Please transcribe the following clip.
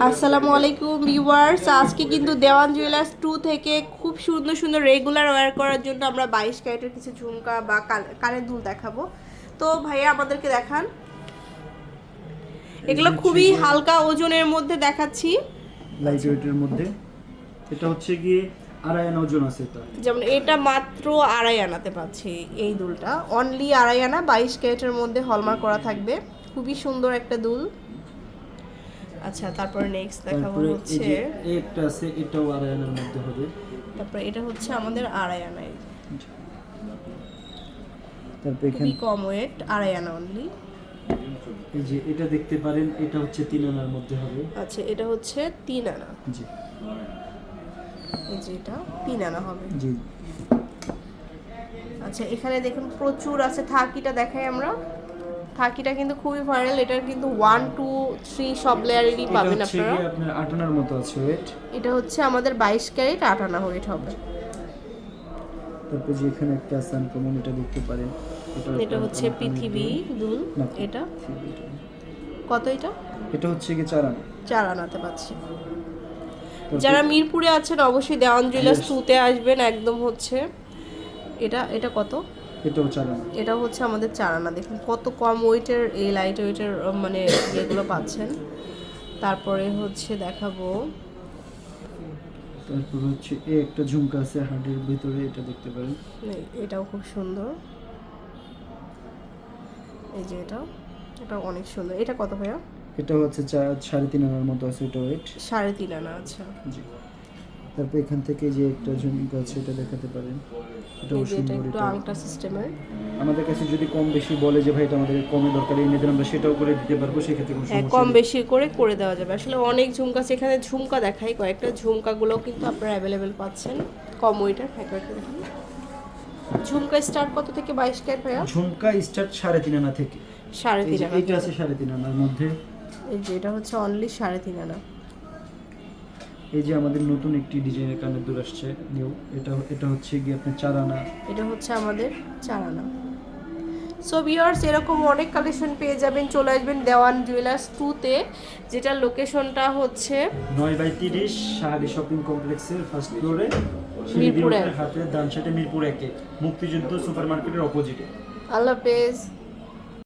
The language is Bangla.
আসসালামু আলাইকুম ভিউয়ার্স। আজকে কিন্তু দেওয়ান জুয়েলার্স টু থেকে খুব সুন্দর সুন্দর রেগুলার ওয়্যার করার জন্য আমরা বাইশ ক্যারেটের কিছু ঝুমকা বা কানের দুল দেখাবো। তো ভাইয়া আমাদেরকে দেখান। এগুলো খুবই হালকা ওজনের মধ্যে দেখাচ্ছি। লাইট ওয়েটের মধ্যে। এটা হচ্ছে গিয়ে আড়াই আনা ওজন আছে এটা। যেমন এটা মাত্র আড়াই আনাতে পাচ্ছি এই দুলটা। অনলি আড়াই আনা বাইশ ক্যারেটের মধ্যে হলমার্ক করা থাকবে। খুবই সুন্দর একটা দুল। আচ্ছা তারপরে নেক্সট দেখাবো হচ্ছে একটা আছে এটাও আড়াই আনার মধ্যে হবে। তারপরে এটা হচ্ছে আমাদের আনাই। তারপর এখানে কম ওয়েট আনা অনলি এই যে এটা দেখতে পারেন এটা হচ্ছে তিন আনার মধ্যে হবে। আচ্ছা এটা হচ্ছে তিন আনা। জি। এই যে এটা তিন আনা হবে। জি। আচ্ছা এখানে দেখুন প্রচুর আছে থাকিটা দেখাই আমরা। থাকিটা কিন্তু খুবই ভাইরাল এটার কিন্তু ওয়ান টু থ্রি সব লেয়ারেরই পাবেন আপনারা। গিয়ে আপনার আট আনার মতো আছে ওয়েট এটা হচ্ছে আমাদের বাইশ ক্যারেট আট আনা ওয়েট হবে। তারপর যে এখানে একটা আছে আনকমন এটা দেখতে পারেন। এটা হচ্ছে পৃথিবী দুল এটা। কত এটা? এটা হচ্ছে গিয়ে চার আনা। চার আনাতে পাচ্ছি। যারা মিরপুরে আছেন অবশ্যই দেওয়ান জুয়েলার্স. টুতে আসবেন একদম হচ্ছে। এটা এটা কত? এটাও চার আনা এটা হচ্ছে আমাদের চারানা দেখুন কত কম ওয়েটের এই লাইট ওয়েটের মানে ইয়েগুলো পাচ্ছেন। তারপরে হচ্ছে দেখাবো। তারপর হচ্ছে এই একটা ঝুমকা আছে হার্টের ভিতরে এটা দেখতে পারেন। এটাও খুব সুন্দর। এই যে এটা এটা অনেক সুন্দর। এটা কত ভাইয়া? এটা হচ্ছে সাড়ে তিন আনার মতো আছে এটা ওয়েট সাড়ে তিন আনা আচ্ছা। জি। তারপর এখান থেকে যে একটা ঝুমকা আছে এটা দেখাতে পারেন। এটাও এই সুন্দর একটু এটা আংটা সিস্টেমের আমাদের কাছে যদি কম বেশি বলে যে ভাই এটা আমাদের কমে দরকার এনে দেন আমরা সেটাও করে দিতে পারব সেক্ষেত্রে কোনো হ্যাঁ সমস্যা কম বেশি করে করে দেওয়া যাবে। আসলে অনেক ঝুমকা আছে এখানে ঝুমকা দেখাই কয়েকটা। ঝুমকাগুলোও কিন্তু আপনারা অ্যাভেলেবেল পাচ্ছেন। কম কয়েকটা ঝুমকা স্টার্ট কত থেকে বাইশ ক্যারেট ভাইয়া? ঝুমকা স্টার্ট সাড়ে তিন আনা থেকে। সাড়ে এই তিন আনা। এটা আছে সাড়ে তিন আনার মধ্যে। এই যে এটা হচ্ছে অনলি সাড়ে তিন আনা। এই যে আমাদের নতুন একটি ডিজাইনের কানের দুল আসছে নিউ এটা এটা হচ্ছে গিয়ে আপনার চার আনা এটা হচ্ছে আমাদের চার আনা সো ভিউয়ার্স এরকম অনেক কালেকশন পেয়ে যাবেন চলে আসবেন দেওয়ান জুয়েলার্স টুতে যেটার লোকেশনটা হচ্ছে নয় বাই তিরিশ শাহারি শপিং কমপ্লেক্সের ফার্স্ট ফ্লোরে মিরপুর হাতে ডান সাইডে মিরপুর একে মুক্তিযুদ্ধ সুপার মার্কেটের অপোজিটে আল্লাহ হাফেজ।